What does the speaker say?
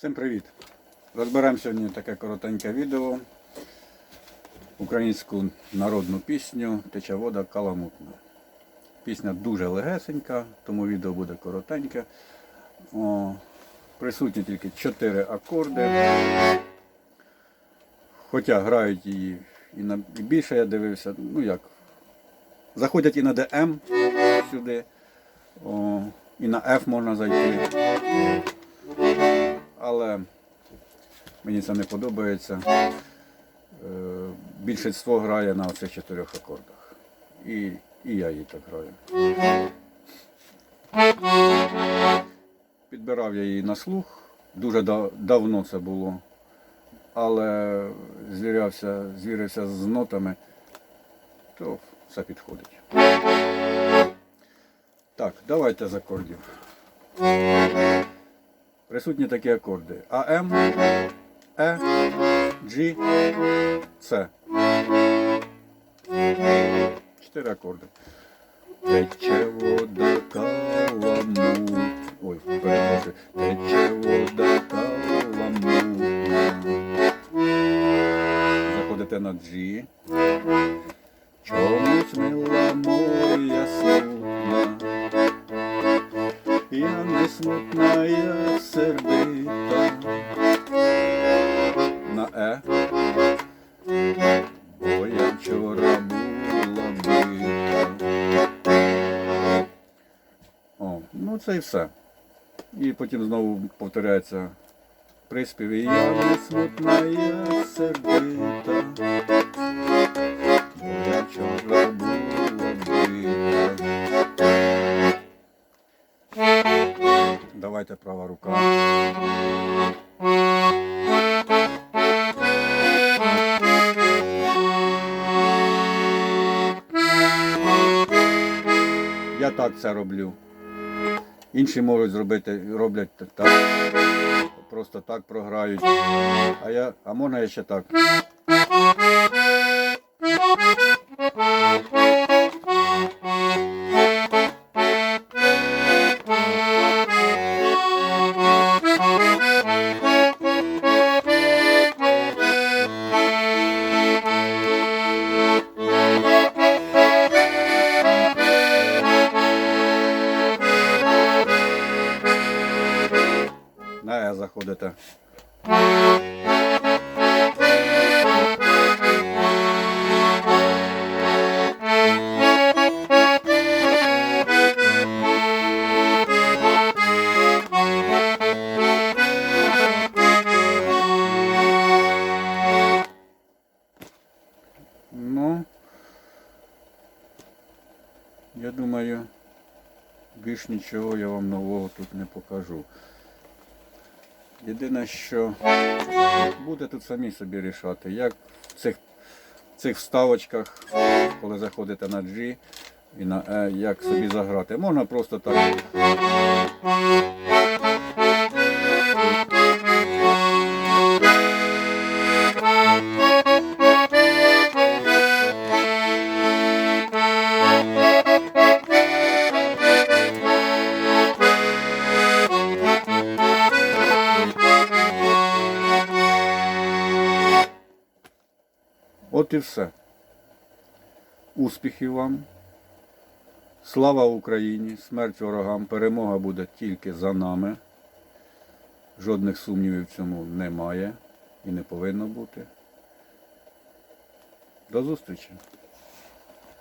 привіт! Розберемо сьогодні таке коротеньке відео. Українську народну пісню Тече вода каламутна. Пісня дуже легесенька, тому відео буде коротеньке. О, присутні тільки 4 акорди. Хоча грають її і, на, і більше я дивився, ну як. Заходять і на ДМ сюди, о, і на F можна зайти. Але мені це не подобається. Е, Більшість грає на оцих чотирьох акордах. І, і я її так граю. Підбирав я її на слух. Дуже да- давно це було. Але звірявся, звірився з нотами, то все підходить. Так, давайте з акордів. Присутні такі акорди. АМ, Е, G, С. Чотири акорди. Тече вода каламут. Ой, перепрошую. Тече вода каламутна. Заходите на G. Чомусь мила моя смутна. Я не смутна, я сердита. На Е. Бо я вчора була бита. О, ну це і все. І потім знову повторяється приспів. Я не смутна, я сердита. Давайте права рука. Я так це роблю. Інші можуть зробити, роблять так. Просто так програють. А я, а можна я ще так. Е заходите. Ну, я думаю, більш нічого я вам нового тут не покажу. Єдине, що буде тут самі собі рішати, як в цих, цих вставочках, коли заходите на G і на E, як собі заграти. Можна просто так. От і все. Успіхів вам. Слава Україні! Смерть ворогам! Перемога буде тільки за нами. Жодних сумнівів в цьому немає і не повинно бути. До зустрічі!